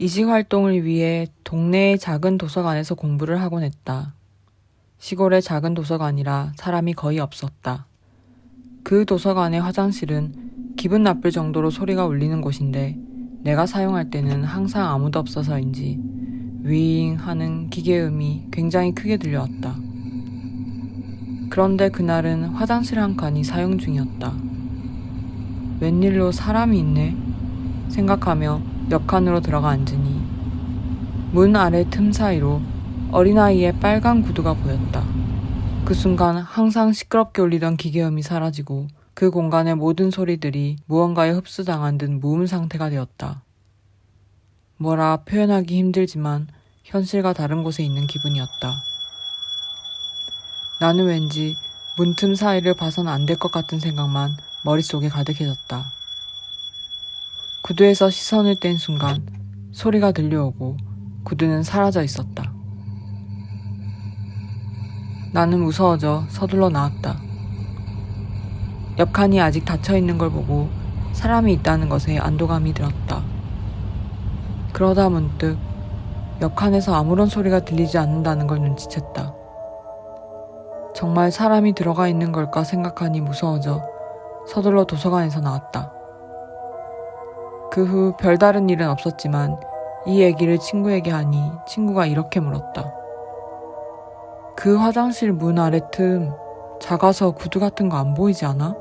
이직 활동을 위해 동네의 작은 도서관에서 공부를 하곤 했다. 시골의 작은 도서관이라 사람이 거의 없었다. 그 도서관의 화장실은 기분 나쁠 정도로 소리가 울리는 곳인데 내가 사용할 때는 항상 아무도 없어서인지 윙 하는 기계음이 굉장히 크게 들려왔다. 그런데 그날은 화장실 한 칸이 사용 중이었다. 웬일로 사람이 있네? 생각하며 옆 칸으로 들어가 앉으니 문 아래 틈 사이로 어린아이의 빨간 구두가 보였다. 그 순간 항상 시끄럽게 울리던 기계음이 사라지고 그 공간의 모든 소리들이 무언가에 흡수당한 듯 무음 상태가 되었다. 뭐라 표현하기 힘들지만 현실과 다른 곳에 있는 기분이었다. 나는 왠지 문틈 사이를 봐선 안 될 것 같은 생각만 머릿속에 가득해졌다. 구두에서 시선을 뗀 순간 소리가 들려오고 구두는 사라져 있었다. 나는 무서워져 서둘러 나왔다. 옆 칸이 아직 닫혀 있는 걸 보고 사람이 있다는 것에 안도감이 들었다. 그러다 문득 옆 칸에서 아무런 소리가 들리지 않는다는 걸 눈치챘다. 정말 사람이 들어가 있는 걸까 생각하니 무서워져 서둘러 도서관에서 나왔다. 그 후 별다른 일은 없었지만 이 얘기를 친구에게 하니 친구가 이렇게 물었다. 그 화장실 문 아래 틈 작아서 구두 같은 거 안 보이지 않아?